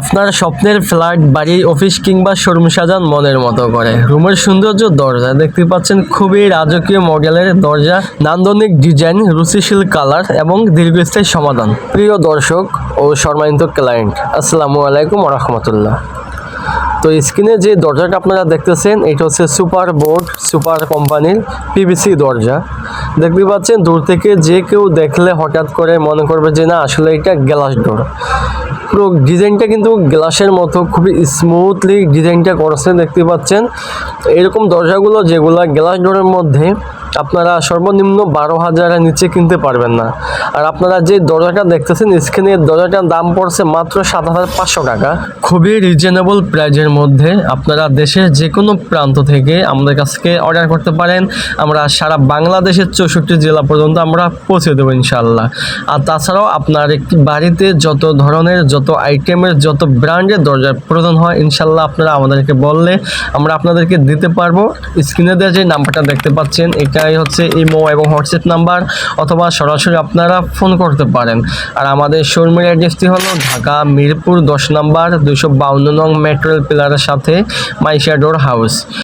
আপনার স্বপ্নের ফ্ল্যাট বাড়ি অফিস কিংবা শোরুম সাজান মনের মতো করে। রুমের সৌন্দর্য দরজা দেখতে পাচ্ছেন খুবই রাজকীয় মডেলের দরজা, নান্দনিক ডিজাইন, রুচিশীল কালার এবং দীর্ঘস্থায়ী সমাধান। প্রিয় দর্শক ও সম্মানিত ক্লায়েন্ট, আসসালামু আলাইকুম রহমতুল্লাহ। তো স্ক্রিনে যে দরজাটা আপনারা দেখতেছেন, এটা হচ্ছে সুপার বোর্ড, সুপার কোম্পানির পিভিসি দরজা। দেখতে পাচ্ছেন, দূর থেকে যে কেউ দেখলে হঠাৎ করে মনে করবে যে, না, আসলে এটা গ্লাস ডোর। পুরো ডিজাইনটা কিন্তু গ্লাসের মতো, খুবই স্মুথলি ডিজাইনটা করেছে দেখতে পাচ্ছেন। এরকম দরজাগুলো যেগুলো গ্লাস ডোরের মধ্যে আপনারা সর্বনিম্ন বারো হাজারের নিচে কিনতে পারবেন না। আর আপনারা যে দরজাটা দেখতেছেন স্ক্রিনের দরজাটার দাম পড়ছে মাত্র সাত হাজার পাঁচশো টাকা। খুবই রিজনেবল প্রাইজের মধ্যে আপনারা দেশের যে কোনো প্রান্ত থেকে আমাদের কাছকে অর্ডার করতে পারেন। আমরা সারা বাংলাদেশের চৌষট্টি জেলা পর্যন্ত আমরা পৌঁছে দেবো ইনশাল্লাহ আর তাছাড়াও আপনার একটি বাড়িতে যত ধরনের, যত আইটেমের যত ব্র্যান্ডের দরজার প্রয়োজন হয় ইনশাল্লাহ আপনারা আমাদেরকে বললে আমরা আপনাদেরকে দিতে পারব। স্ক্রিনে দেওয়া যে নাম্বারটা দেখতে পাচ্ছেন হচ্ছে ইমো এবং হোয়াটসঅ্যাপ নাম্বার অথবা সরাসরি আপনারা ফোন করতে পারেন। আর আমাদের শোরুমের অ্যাড্রেসটি হলো ঢাকা মিরপুর দশ নাম্বার দুশো বাউন্ন নং মেট্রোল পিলারের সাথে মাইশাডোর হাউস।